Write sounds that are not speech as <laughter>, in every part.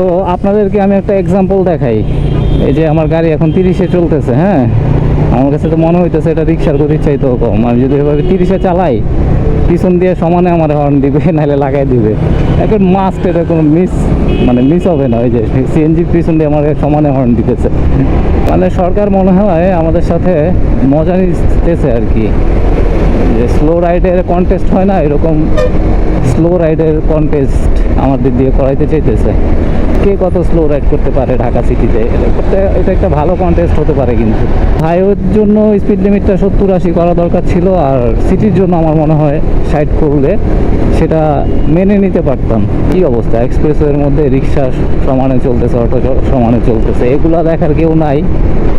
তো আপনাদেরকে আমি একটা এক্সাম্পল দেখাই। এই যে আমার গাড়ি এখন তিরিশে চলতেছে হ্যাঁ? আমার কাছে তো মনে হইতেছে এটা রিক্সার গতির চাইতেও কম। আমি যদি এভাবে তিরিশে চালাই, পিছন দিয়ে সমানে আমার হর্ন দিবে, নাহলে লাগাই দিবে। একটা মাস্ট এটা কোনো মিস মানে মিস হবে না। ওই যে সিএনজির পিছন দিয়ে আমার সমানে হর্ন দিতেছে। মানে সরকার মনে হয় আমাদের সাথে মজা নিতেছে আর কি। যে স্লো রাইডের কন্টেস্ট হয় না, এরকম স্লো রাইডের কন্টেস্ট আমাদের দিয়ে করাইতে চাইতেছে। কে কত স্লো রাইড করতে পারে ঢাকা সিটিতে এটা একটা ভালো কন্টেস্ট হতে পারে কিন্তু। হাইওয়ের জন্য স্পিড লিমিটটা সত্তর আশি করা দরকার ছিল আর সিটির জন্য আমার মনে হয় সাইড করলে সেটা মেনে নিতে পারতাম। কি অবস্থা? এক্সপ্রেসওয়ের মধ্যে রিক্সা সমানে চলতেছে অটো সমানে চলতেছে। এগুলা দেখার কেউ নাই।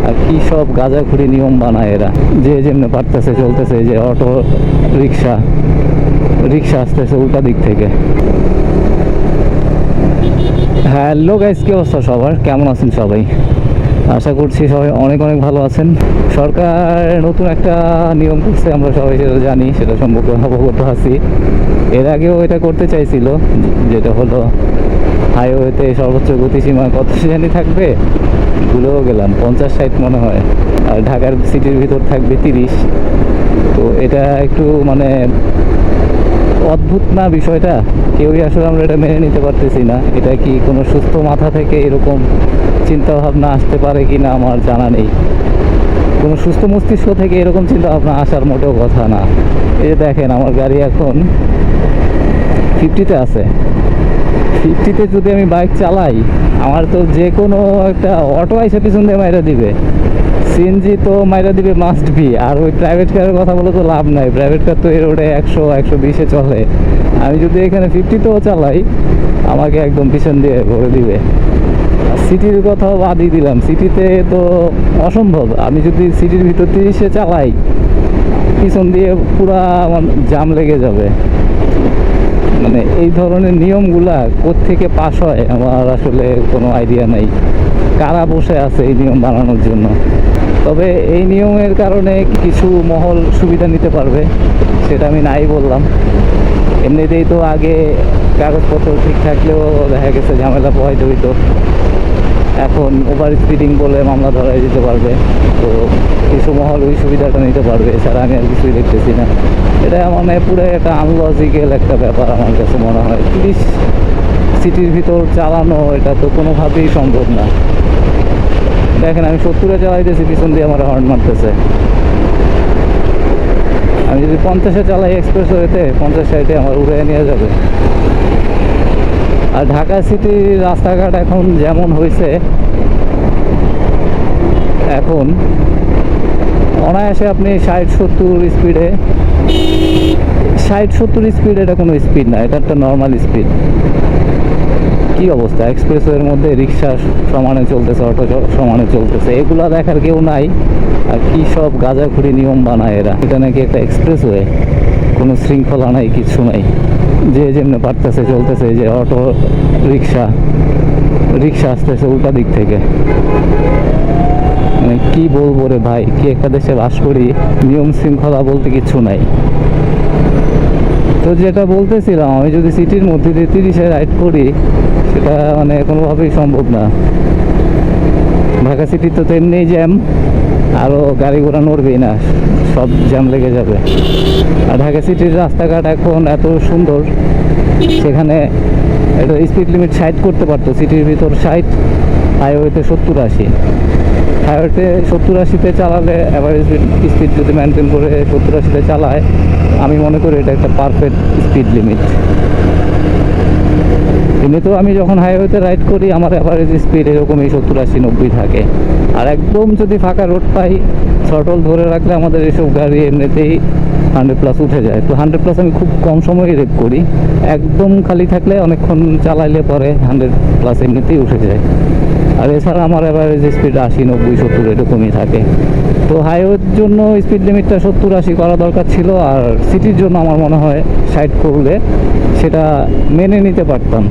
আর কি সব গাঁজাখুরি নিয়ম বানায় এরা। যে যেমনি পারতেছে, চলতেছে যে অটো রিক্সা রিক্সা আসতেছে উল্টা দিক থেকে। হ্যালো গাইস কি অবস্থা সবার? কেমন আছেন সবাই? আশা করছি সবাই অনেক অনেক ভালো আছেন। সরকার নতুন একটা নিয়ম করছে, আমরা সবাই সেটা জানি, সেটা সম্পর্কে অবগত আছি। এর আগেও এটা করতে চাইছিল, যেটা হলো হাইওয়েতে সর্বোচ্চ গতিসীমা কত জানি থাকবে, ভুলেও গেলাম, পঞ্চাশ ষাট মনে হয়। আর ঢাকার সিটির ভিতর থাকবে তিরিশ। তো এটা একটু মানে অদ্ভুত না বিষয়টা? কেউই আসলে আমরা এটা মেনে নিতে পারতেছি না। এটা কি কোনো সুস্থ মাথা থেকে এরকম চিন্তা ভাবনা আসতে পারে কি না আমার জানা নেই। কোনো সুস্থ মস্তিষ্ক থেকে এরকম চিন্তা ভাবনা আসার মোটেও কথা না। এই যে দেখেন, আমার গাড়ি এখন ফিফটিতে আছে। ফিফটিতে যদি আমি বাইক চালাই, আমার তো যে কোনো একটা অটো আইসে পিছন দিয়ে মাইরা দিবে। সিএনজি তো মাইরা দিবে মাস্ট বি আর ওই প্রাইভেট কারের কথা বলে তো লাভ নাই। প্রাইভেট কার তো এই রোডে একশো একশো বিশে চলে। আমি যদি এখানে ফিফটিতেও চালাই, আমাকে একদম পিছন দিয়ে ভরে দিবে। সিটির কথাও বাদই দিলাম। সিটিতে তো অসম্ভব। আমি যদি সিটির ভিতর তিরিশে চালাই, পিছন দিয়ে পুরা আমার জাম লেগে যাবে। মানে এই ধরনের নিয়মগুলা থেকে পাস হয়, আমার আসলে কোনো আইডিয়া নাই। কারা বসে আছে এই নিয়ম বানানোর জন্য? তবে এই নিয়মের কারণে কিছু মহল সুবিধা নিতে পারবে, সেটা আমি নাই বললাম। এমনিতেই তো আগে কাগজপত্র ঠিক থাকলেও দেখা গেছে ঝামেলা পোহাইতে হইতো। এখন ওভার স্পিডিং বলে মামলা ধরাই দিতে পারবে। তো কিছু মহল ওই সুবিধাটা নিতে পারবে, এছাড়া আমি আর কিছুই দেখতেছি না। এটা মানে পুরো একটা আনলজিক্যাল একটা ব্যাপার আমার কাছে মনে হয়। তিরিশ সিটির ভিতর চালানো এটা তো কোনোভাবেই সম্ভব না। দেখেন, আমি সত্তরে চালাইতেছি, পিছন দিয়ে আমার হর্ন মারতেছে। আমি যদি পঞ্চাশে চালাই এক্সপ্রেস ওয়েতে পঞ্চাশ সাইডে আমার উড়ে নিয়ে যাবে। আর ঢাকা সিটির রাস্তাঘাট এখন যেমন হয়েছে এখন অনায়াসে আপনি ষাট সত্তর স্পিডে ষাট সত্তর স্পিড এটা কোনো স্পিড না, এটা একটা নর্মাল স্পিড কি অবস্থা? এক্সপ্রেসওয়ের মধ্যে রিক্সা সমানে চলতেছে অটো সমানে চলতেছে। এগুলা দেখার কেউ নাই। আর কি সব গাঁজাখুরি নিয়ম বানায় এরা? এটা নাকি একটা এক্সপ্রেসওয়ে কোনো শৃঙ্খলা নাই, কিছু নাই। যে যেমনি পারতেছে চলতেছে যে অটো রিক্সা। রিক্সা আসতেছে উল্টা দিক থেকে। মানে কি বলব রে ভাই? কি একটা দেশে বাস করি, নিয়ম শৃঙ্খলা বলতে কিছু নাই। তো যেটা বলতেছিলাম, আমি যদি সিটির মধ্যে দিয়ে তিরিশে রাইড করি সেটা মানে কোনোভাবেই সম্ভব না। ঢাকা সিটি তো এমনিই জ্যাম আরও গাড়ি ঘোড়া নড়বেই না, সব জ্যাম লেগে যাবে। আর ঢাকা সিটির রাস্তাঘাট এখন এত সুন্দর, সেখানে একটা স্পিড লিমিট ষাট করতে পারতো, সিটির ভিতর ষাট হাইওয়েতে সত্তর আশি। হাইওয়েতে সত্তর আশিতে চালালে অ্যাভারেজ স্পিড যদি মেনটেন করে সত্তর আশিতে চালায়, আমি মনে করি এটা একটা পারফেক্ট স্পিড লিমিট এমনিতেও আমি যখন হাইওয়েতে রাইড করি, আমার অ্যাভারেজ স্পিড এরকমই সত্তর আশি নব্বই থাকে। আর একদম যদি ফাঁকা রোড পাই থ্রটল ধরে রাখলে আমাদের এসব গাড়ি এমনিতেই হান্ড্রেড প্লাস উঠে যায়। তো হান্ড্রেড প্লাস আমি খুব কম সময়ে রেপ করি। একদম খালি থাকলে অনেকক্ষণ চালাইলে পরে হান্ড্রেড প্লাস এমনিতেই উঠে যায়। আর এছাড়া আমার অ্যাভারেজ স্পিড আশি, নব্বই, সত্তর এরকমই থাকে। তো হাইওয়ের জন্য স্পিড লিমিটটা সত্তর আশি করা দরকার ছিল আর সিটির জন্য আমার মনে হয় সাইড করলে সেটা মেনে নিতে পারতাম।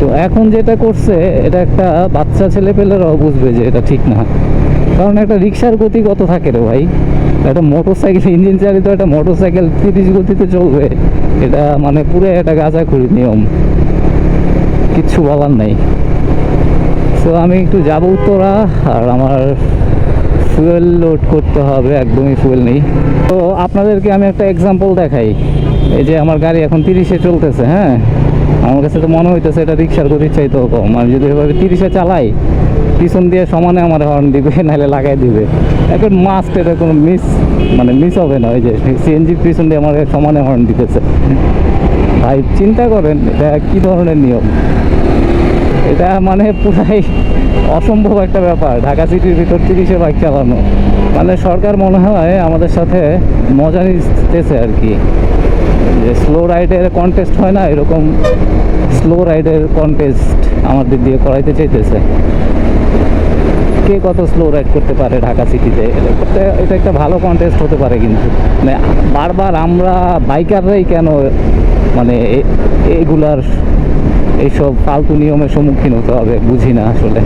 তো এখন যেটা করছে, এটা একটা বাচ্চা ছেলে পেলেরাও বুঝবে যে এটা ঠিক না। কারণ একটা রিক্সার গতি কত থাকে রে ভাই? একটা মোটর সাইকেল ইঞ্জিন চালিত একটা মোটর সাইকেল তিরিশ গতিতে চলবে, এটা মানে পুরো একটা গাঁজাখুরি নিয়ম। কিচ্ছু বলার নাই। তো আমি একটু যাব উত্তরা আর আমার ফুয়েল লোড করতে হবে, একদমই ফুয়েল নেই। তো আপনাদেরকে আমি একটা এক্সাম্পল দেখাই। এই যে আমার গাড়ি এখন তিরিশে চলতেছে হ্যাঁ? আমার কাছে তো মনে হইতেছে এটা রিক্সার গতির চাইতে কম। আমি যদি এভাবে তিরিশে চালাই, পিছন দিয়ে সমানে আমার হর্ন দিবে, <laughs> নাহলে লাগাই দিবে। এখন মাস্ট এটা কোনো মিস মানে মিস হবে না। ওই যে সিএনজির পিছন দিয়ে আমার সমানে হর্ন দিতেছে। ভাই, চিন্তা করেন, এটা কী ধরনের নিয়ম? এটা মানে পুরাই অসম্ভব একটা ব্যাপার। ঢাকা সিটির ভিতর তিরিশে বাইক চালানো। মানে সরকার মনে হয় আমাদের সাথে মজা নিতেছে আর কি। যে স্লো রাইডের কন্টেস্ট হয় না, এরকম স্লো রাইডের কন্টেস্ট আমাদের দিয়ে করাইতে চাইতেছে। কে কত স্লো রাইড করতে পারে ঢাকা সিটিতে? এটা এটা একটা ভালো কন্টেস্ট হতে পারে কিন্তু। মানে বারবার আমরা বাইকাররাই কেন মানে এগুলার এইসব ফালতু নিয়মের সম্মুখীন হতে হবে, বুঝি না আসলে।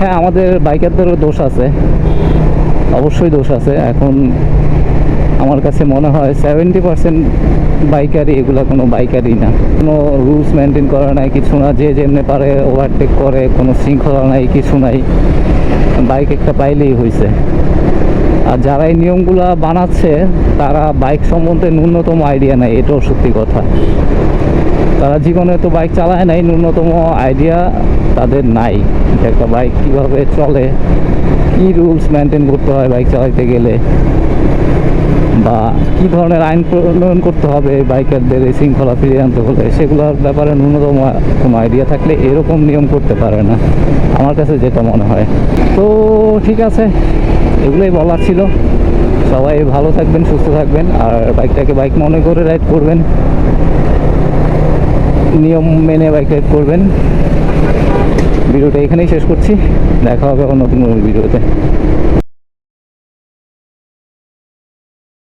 হ্যাঁ আমাদের বাইকারদেরও দোষ আছে। অবশ্যই দোষ আছে। এখন আমার কাছে মনে হয় সেভেন্টি পার্সেন্ট বাইকারই, এগুলো কোনো বাইকারই না। কোনো রুলস মেনটেন করা নাই, কিছু না। যে যেমনি পারে ওভারটেক করে, কোনো শৃঙ্খলা নাই, কিছু নাই। বাইক একটা পাইলেই হয়েছে আর যারা এই নিয়মগুলো বানাচ্ছে, তারা বাইক সম্বন্ধে ন্যূনতম আইডিয়া নেয় এটাও সত্যি কথা। তারা জীবনে তো বাইক চালায় নাই, ন্যূনতম আইডিয়া তাদের নাই। একটা বাইক কীভাবে চলে, কী রুলস মেনটেন করতে হয় বাইক চালাইতে গেলে? বা কী ধরনের আইন প্রণয়ন করতে হবে, বাইকারদের এই শৃঙ্খলা ফিরিয়ে আনতে হলে, সেগুলোর ব্যাপারে ন্যূনতম কোনো আইডিয়া থাকলে এরকম নিয়ম করতে পারে না, আমার কাছে যেটা মনে হয়। তো ঠিক আছে, এগুলোই বলার ছিল। সবাই ভালো থাকবেন, সুস্থ থাকবেন, আর বাইকটাকে বাইক মনে করে রাইড করবেন। নিয়ম মেনে বাইক রাইড করবেন। ভিডিওটা এখানেই শেষ করছি। দেখা হবে নতুন কোনো ভিডিওতে।